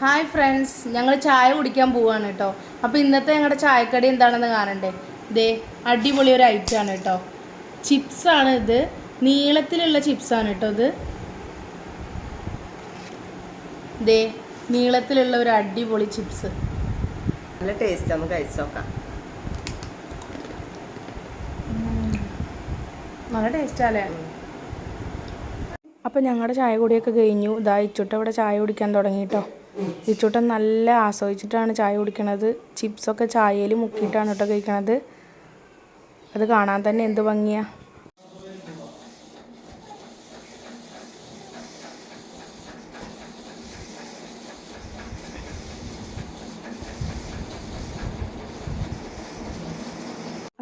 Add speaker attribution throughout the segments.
Speaker 1: Hi friends ഞങ്ങൾ ചായ കുടിക്കാൻ പോവാണ് കേട്ടോ അപ്പോൾ ഇന്നത്തെ ഞങ്ങളുടെ ചായക്കടി എന്താണെന്ന് കാണണ്ടേ? ദേ അടിപൊളി ഒരു ഐറ്റം ആണ് കേട്ടോ ആണ് ഇത്. നീളത്തിലുള്ള ചിപ്സാണ് കേട്ടോ ഇത്. ദേ നീളത്തിലുള്ള ഒരു അടിപൊളി ചിപ്സ്
Speaker 2: നല്ല ടേസ്റ്റ് നമുക്ക് കഴിച്ചു നോക്കാം.
Speaker 1: നല്ല ടേസ്റ്റാല്ലേ അപ്പോൾ ഞങ്ങളുടെ ചായ കുടിയൊക്കെ കഴിഞ്ഞു. ഇതാ അവിടെ ചായ കുടിക്കാൻ തുടങ്ങി കേട്ടോ ഇച്ചുട്ടൻ നല്ല ആസ്വദിച്ചിട്ടാണ് ചായ കുടിക്കണത്. ചിപ്സൊക്കെ ചായയിൽ മുക്കിയിട്ടാണ് കേട്ടോ കഴിക്കണത്. അത് കാണാൻ തന്നെ എന്ത് ഭംഗിയാ.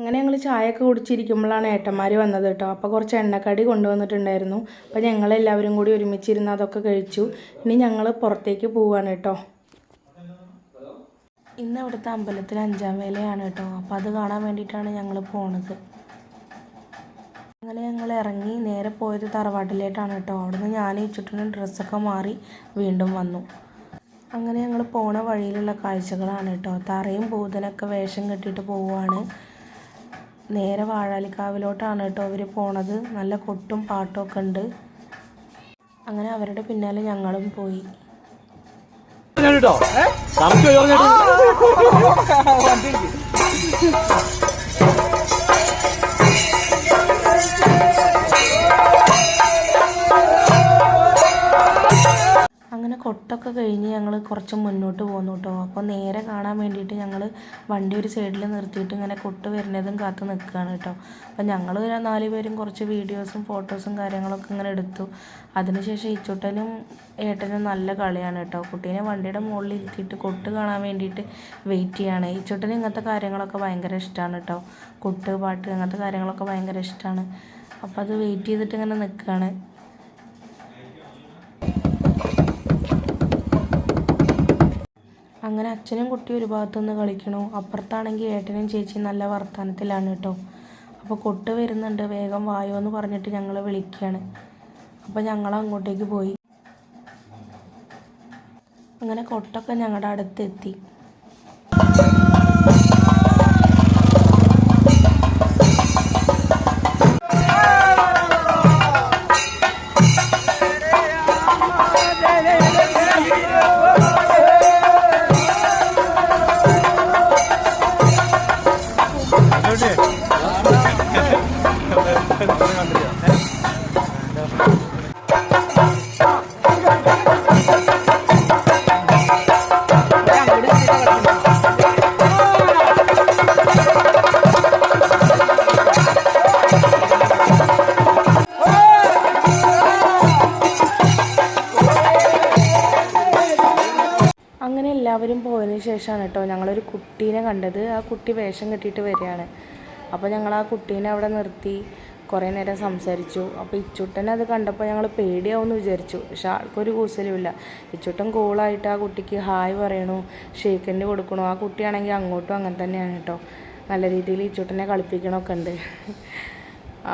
Speaker 1: അങ്ങനെ ഞങ്ങൾ ചായയൊക്കെ കുടിച്ചിരിക്കുമ്പോഴാണ് ഏട്ടന്മാർ വന്നത് കേട്ടോ. അപ്പോൾ കുറച്ച് എണ്ണക്കടി കൊണ്ടുവന്നിട്ടുണ്ടായിരുന്നു. അപ്പോൾ ഞങ്ങളെല്ലാവരും കൂടി ഒരുമിച്ചിരുന്ന് അതൊക്കെ കഴിച്ചു. ഇനി ഞങ്ങൾ പുറത്തേക്ക് പോവുകയാണ് കേട്ടോ. ഇന്ന് അവിടുത്തെ അമ്പലത്തിൽ അഞ്ചാം വേലയാണ് കേട്ടോ. അപ്പോൾ അത് കാണാൻ വേണ്ടിയിട്ടാണ് ഞങ്ങൾ പോണത്. അങ്ങനെ ഞങ്ങൾ ഇറങ്ങി നേരെ പോയത് തറവാട്ടിലേട്ടാണ് കേട്ടോ. അവിടുന്ന് ഞാൻ ചുറ്റിനും ഡ്രസ്സൊക്കെ മാറി വീണ്ടും വന്നു. അങ്ങനെ ഞങ്ങൾ പോണ വഴിയിലുള്ള കാഴ്ചകളാണ് കേട്ടോ. തറയും ഭൂതനൊക്കെ വേഷം കെട്ടിയിട്ട് പോവുകയാണ് നേരെ വാഴാലിക്കാവിലോട്ടാണ് കേട്ടോ അവർ പോണത് നല്ല കൊട്ടും പാട്ടൊക്കെ ഉണ്ട് അങ്ങനെ അവരുടെ പിന്നാലെ ഞങ്ങളും പോയി
Speaker 3: കേട്ടോ
Speaker 1: കൊട്ടൊക്കെ കഴിഞ്ഞ് ഞങ്ങൾ കുറച്ച് മുന്നോട്ട് പോന്നു കേട്ടോ അപ്പോൾ നേരെ കാണാൻ വേണ്ടിയിട്ട് ഞങ്ങൾ വണ്ടി ഒരു സൈഡിൽ നിർത്തിയിട്ട് ഇങ്ങനെ കൊട്ട് വരുന്നതും കാത്ത് നിൽക്കുകയാണ് കേട്ടോ. അപ്പോൾ ഞങ്ങൾ നാല് പേരും കുറച്ച് വീഡിയോസും ഫോട്ടോസും കാര്യങ്ങളൊക്കെ ഇങ്ങനെ എടുത്തു. അതിനുശേഷം ഇച്ചുട്ടനും ഏട്ടനും നല്ല കളിയാണ് കേട്ടോ. കുട്ടീനെ വണ്ടിയുടെ മുകളിൽ ഇരുത്തിയിട്ട് കൊട്ട് കാണാൻ വേണ്ടിയിട്ട് വെയിറ്റ് ചെയ്യാണ്. ഇച്ചുട്ടന് ഇങ്ങനത്തെ കാര്യങ്ങളൊക്കെ ഭയങ്കര ഇഷ്ടമാണ് കേട്ടോ. കൊട്ട് പാട്ട് അങ്ങനത്തെ കാര്യങ്ങളൊക്കെ ഭയങ്കര ഇഷ്ടമാണ് അപ്പോൾ അത് വെയിറ്റ് ചെയ്തിട്ട് ഇങ്ങനെ നിൽക്കുകയാണ് അങ്ങനെ അച്ഛനും കുട്ടിയും ഒരു ഭാഗത്തുനിന്ന് കളിക്കണു. അപ്പുറത്താണെങ്കിൽ ഏട്ടനും ചേച്ചിയും നല്ല വർത്തമാനത്തിലാണ് കേട്ടോ. അപ്പോൾ കൊട്ട് വരുന്നുണ്ട്. വേഗം വായോ എന്ന് പറഞ്ഞിട്ട് ഞങ്ങൾ വിളിക്കുകയാണ് അപ്പോൾ ഞങ്ങൾ അങ്ങോട്ടേക്ക് പോയി. അങ്ങനെ കൊട്ടൊക്കെ ഞങ്ങളുടെ അടുത്തെത്തി. എല്ലാവരും പോയതിന് ശേഷമാണ് കേട്ടോ ഞങ്ങളൊരു കുട്ടീനെ കണ്ടത്. ആ കുട്ടി വേഷം കെട്ടിയിട്ട് വരികയാണ്. അപ്പോൾ ഞങ്ങൾ ആ കുട്ടീനെ അവിടെ നിർത്തി കുറേ നേരം സംസാരിച്ചു. അപ്പോൾ ഇച്ചുട്ടനെ അത് കണ്ടപ്പോൾ ഞങ്ങൾ പേടിയാവുമെന്ന് വിചാരിച്ചു. പക്ഷെ ആൾക്കൊരു കൂസലുമില്ല. ഇച്ചുട്ടൻ കൂളായിട്ട് ആ കുട്ടിക്ക് ഹായ് പറയണു ഷേക്കന്റെ കൊടുക്കണു. ആ കുട്ടിയാണെങ്കിൽ അങ്ങോട്ടും അങ്ങനെ തന്നെയാണ് കേട്ടോ. നല്ല രീതിയിൽ ഇച്ചുട്ടനെ കളിപ്പിക്കണമൊക്കെ ഉണ്ട്.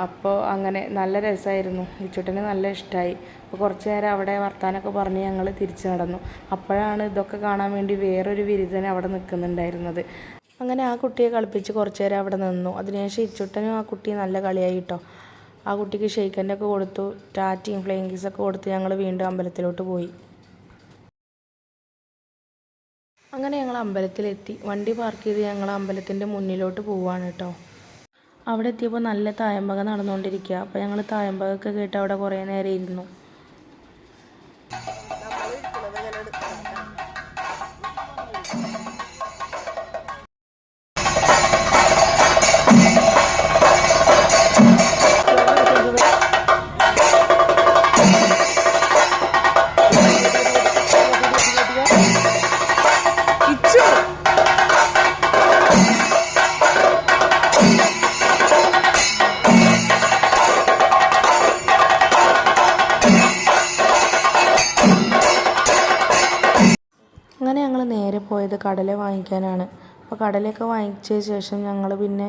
Speaker 1: അപ്പോൾ അങ്ങനെ നല്ല രസമായിരുന്നു ഇച്ചുട്ടന് നല്ല ഇഷ്ടമായി അപ്പോൾ കുറച്ച് നേരം അവിടെ വർത്താനൊക്കെ പറഞ്ഞ് ഞങ്ങൾ തിരിച്ചു നടന്നു. അപ്പോഴാണ് ഇതൊക്കെ കാണാൻ വേണ്ടി വേറൊരു വിരുദ്ധൻ അവിടെ നിൽക്കുന്നുണ്ടായിരുന്നത്. അങ്ങനെ ആ കുട്ടിയെ കളിപ്പിച്ച് കുറച്ച് നേരം അവിടെ നിന്നു. അതിനുശേഷം ഇച്ചുട്ടനും ആ കുട്ടി നല്ല കളിയായി കേട്ടോ ആ കുട്ടിക്ക് ഷെയ്ക്കന്റെ ഒക്കെ കൊടുത്തു. ടാറ്റയും ഫ്ലൈങ് കിസൊക്കെ കൊടുത്ത് ഞങ്ങൾ വീണ്ടും അമ്പലത്തിലോട്ട് പോയി. അങ്ങനെ ഞങ്ങൾ അമ്പലത്തിലെത്തി. വണ്ടി പാർക്ക് ചെയ്ത് ഞങ്ങൾ അമ്പലത്തിന്റെ മുന്നിലോട്ട് പോവാണ് കേട്ടോ അവിടെ എത്തിയപ്പോൾ നല്ല തായമ്പക നടന്നുകൊണ്ടിരിക്കുക. അപ്പോൾ ഞങ്ങൾ തായമ്പകൊക്കെ കേട്ട് അവിടെ കുറേ നേരം ഇരുന്നു. പോയത് കടല വാങ്ങിക്കാനാണ്. അപ്പോൾ കടലയൊക്കെ വാങ്ങിച്ച ശേഷം ഞങ്ങൾ പിന്നെ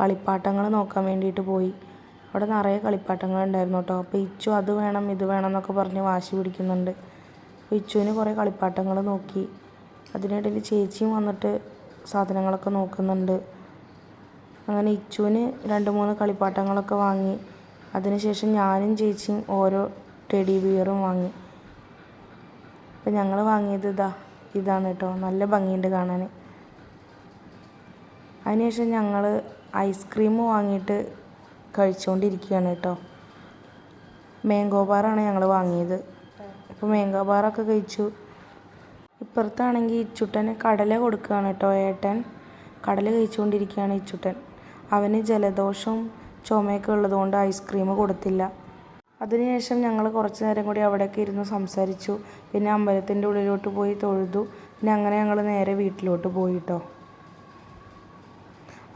Speaker 1: കളിപ്പാട്ടങ്ങൾ നോക്കാൻ വേണ്ടിയിട്ട് പോയി. അവിടെ നിറയെ കളിപ്പാട്ടങ്ങൾ ഉണ്ടായിരുന്നു കേട്ടോ. അപ്പോൾ ഇച്ചു അത് വേണം ഇത് വേണം എന്നൊക്കെ പറഞ്ഞ് വാശി പിടിക്കുന്നുണ്ട്. അപ്പോൾ ഇച്ചുവിന് കുറേ കളിപ്പാട്ടങ്ങൾ നോക്കി. അതിനിടയിൽ ചേച്ചിയും വന്നിട്ട് സാധനങ്ങളൊക്കെ നോക്കുന്നുണ്ട്. അങ്ങനെ ഇച്ചുവിന് രണ്ട് മൂന്ന് കളിപ്പാട്ടങ്ങളൊക്കെ വാങ്ങി. അതിനുശേഷം ഞാനും ചേച്ചിയും ഓരോ ടെഡി ബിയറും വാങ്ങി. അപ്പോൾ ഞങ്ങൾ വാങ്ങിയത് ഇതാ ഇതാണ് കേട്ടോ. നല്ല ഭംഗിയുണ്ട് കാണാൻ. അതിനുശേഷം ഞങ്ങൾ ഐസ്ക്രീം വാങ്ങിയിട്ട് കഴിച്ചുകൊണ്ടിരിക്കുകയാണ് കേട്ടോ. മാംഗോ ബാറാണ് ഞങ്ങൾ വാങ്ങിയത്. അപ്പോൾ മാംഗോ ബാറൊക്കെ കഴിച്ചു. ഇപ്പുറത്താണെങ്കിൽ ഇച്ചുട്ടന് കടല കൊടുക്കുകയാണ് കേട്ടോ ഏട്ടൻ. കടല കഴിച്ചുകൊണ്ടിരിക്കുകയാണ് ഇച്ചുട്ടൻ. അവന് ജലദോഷവും ചുമയൊക്കെ ഉള്ളതുകൊണ്ട് ഐസ്ക്രീം കൊടുത്തില്ല. അതിനുശേഷം ഞങ്ങൾ കുറച്ച് നേരം കൂടി അവിടെയൊക്കെ ഇരുന്ന് സംസാരിച്ചു. പിന്നെ അമ്പലത്തിന്റെ ഉള്ളിലോട്ട് പോയി തൊഴുതു. പിന്നെ അങ്ങനെ ഞങ്ങൾ നേരെ വീട്ടിലോട്ട് പോയി കേട്ടോ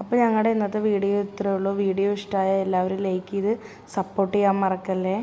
Speaker 1: അപ്പോൾ ഞങ്ങളുടെ ഇന്നത്തെ വീഡിയോ ഇത്രയേ ഉള്ളൂ. വീഡിയോ ഇഷ്ടമായ എല്ലാവരും ലൈക്ക് ചെയ്ത് സപ്പോർട്ട് ചെയ്യാൻ മറക്കല്ലേ?